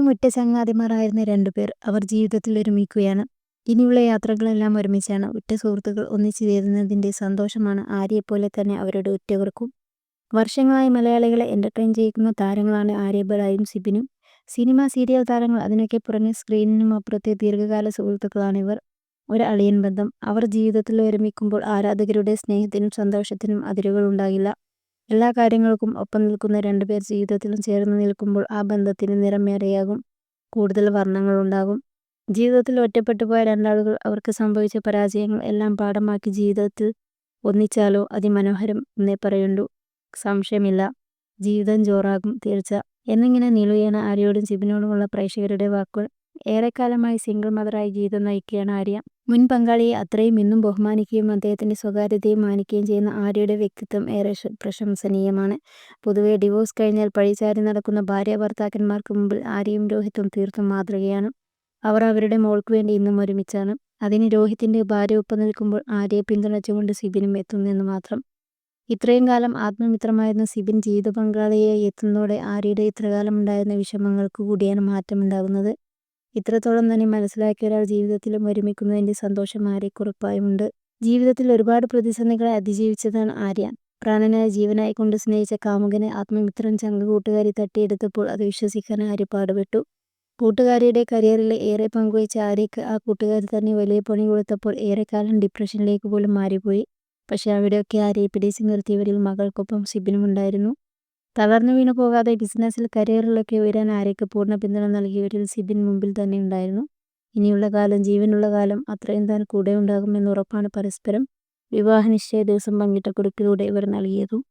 മുറ്റ ചങ്ങാതിമാരായിരുന്ന രണ്ടുപേർ അവർ ജീവിതത്തിൽ ഒരുമിക്കുകയാണ്. ഇനിയുള്ള യാത്രകളെല്ലാം ഒരുമിച്ചാണ് ഉറ്റ സുഹൃത്തുക്കൾ ഒന്നിച്ചു ചേരുന്നതിന്റെ സന്തോഷമാണ് ആര്യയെപ്പോലെ തന്നെ അവരുടെ ഉറ്റവർക്കും വർഷങ്ങളായി മലയാളികളെ എന്റർടൈൻ ചെയ്യിക്കുന്ന താരങ്ങളാണ് ആര്യബലായും സിബിനും. സിനിമ സീരിയൽ താരങ്ങൾ അതിനൊക്കെ പുറമെ സ്ക്രീനിനും അപ്പുറത്തെ ദീർഘകാല സുഹൃത്തുക്കളാണിവർ ഒരു അളിയൻ ബന്ധം. അവർ ജീവിതത്തിൽ ഒരുമിക്കുമ്പോൾ ആരാധകരുടെ സ്നേഹത്തിനും സന്തോഷത്തിനും അതിരുകൾ ഉണ്ടാകില്ല. എല്ലാ കാര്യങ്ങൾക്കും ഒപ്പം നിൽക്കുന്ന രണ്ട് പേർ ജീവിതത്തിലും ചേർന്ന് നിൽക്കുമ്പോൾ ആ ബന്ധത്തിന് നിറമേറെയാകും. കൂടുതൽ വർണങ്ങൾ ഉണ്ടാകും. ജീവിതത്തിൽ ഒറ്റപ്പെട്ടു പോയ രണ്ടാളുകൾ അവർക്ക് സംഭവിച്ച പരാജയങ്ങൾ എല്ലാം പാഠമാക്കി ജീവിതത്തിൽ ഒന്നിച്ചാലോ അതിമനോഹരം എന്നേ പറയുണ്ടു സംശയമില്ല. ജീവിതം ജോറാകും തീർച്ച. എന്നിങ്ങനെ നീളുകയാണ് ആര്യയോടും സിബിനോടുമുള്ള പ്രേക്ഷകരുടെ വാക്കുകൾ ഏറെക്കാലമായി സിംഗിൾ മദറായി ജീവിതം നയിക്കുകയാണ് ആര്യ. മുൻ പങ്കാളിയെ അത്രയും ഇന്നും ബഹുമാനിക്കുകയും അദ്ദേഹത്തിന്റെ സ്വകാര്യതയും മാനിക്കുകയും ചെയ്യുന്ന ആര്യയുടെ വ്യക്തിത്വം ഏറെ പ്രശംസനീയമാണ്. പൊതുവെ ഡിവോഴ്സ് കഴിഞ്ഞാൽ പഴിചാരി നടക്കുന്ന ഭാര്യ ഭർത്താക്കന്മാർക്ക് മുമ്പിൽ ആര്യയും രോഹിത്തും തീർത്തും മാതൃകയാണ്. അവർ അവരുടെ മോൾക്ക് വേണ്ടി ഇന്നും ഒരുമിച്ചാണ്. അതിന് രോഹിത്തിന്റെ ഭാര്യ ഒപ്പം നിൽക്കുമ്പോൾ ആര്യയെ പിന്തുണച്ചുകൊണ്ട് സിബിനും എത്തുന്നെന്ന് മാത്രം. ഇത്രയും കാലം ആത്മമിത്രമായിരുന്ന സിബിൻ ജീവിത പങ്കാളിയായി എത്തുന്നതോടെ ആര്യയുടെ ഇത്രകാലം ഉണ്ടായിരുന്ന വിഷമങ്ങൾക്ക് കൂടിയാണ് മാറ്റമുണ്ടാകുന്നത്. ഇത്രത്തോളം തന്നെ മനസ്സിലാക്കിയ ഒരാൾ ജീവിതത്തിലും ഒരുമിക്കുന്നതിന്റെ സന്തോഷം ആര്യക്കുറപ്പായുമുണ്ട് ജീവിതത്തിൽ ഒരുപാട് പ്രതിസന്ധികളെ അതിജീവിച്ചതാണ് ആര്യ. പ്രാണനായ ജീവനായി കൊണ്ട് സ്നേഹിച്ച കാമുകനെ ആത്മമിത്രം ചങ്കുകൂട്ടുകാരി തട്ടിയെടുത്തപ്പോൾ അത് വിശ്വസിക്കാൻ ആര്യ പാടുപെട്ടു. കൂട്ടുകാരിയുടെ കരിയറിൽ ഏറെ പങ്കുവച്ച ആര്യക്ക് ആ കൂട്ടുകാരി തന്നെ വലിയ പണി കൊടുത്തപ്പോൾ ഏറെക്കാലം ഡിപ്രഷനിലേക്ക് പോലും മാറിപ്പോയി. പക്ഷേ അവിടെയൊക്കെ ആര്യയെ പിടിച്ചു നിർത്തിയവരിൽ മകൾക്കൊപ്പം സിബിനും ഉണ്ടായിരുന്നു തളർന്നു വീണു പോകാതെ ബിസിനസ്സിൽ കരിയറിലൊക്കെ ഉയരാൻ ആരെയൊക്കെ പൂർണ പിന്തുണ നൽകിയവരിൽ സിബിൻ മുമ്പിൽ തന്നെ ഉണ്ടായിരുന്നു. ഇനിയുള്ള കാലം ജീവനുള്ള കാലം അത്രയും താൻ കൂടെ ഉണ്ടാകുമെന്ന് ഉറപ്പാണ് പരസ്പരം വിവാഹ നിശ്ചയ ദിവസം പങ്കിട്ട കുറിപ്പിലൂടെ ഇവർ നൽകിയതും.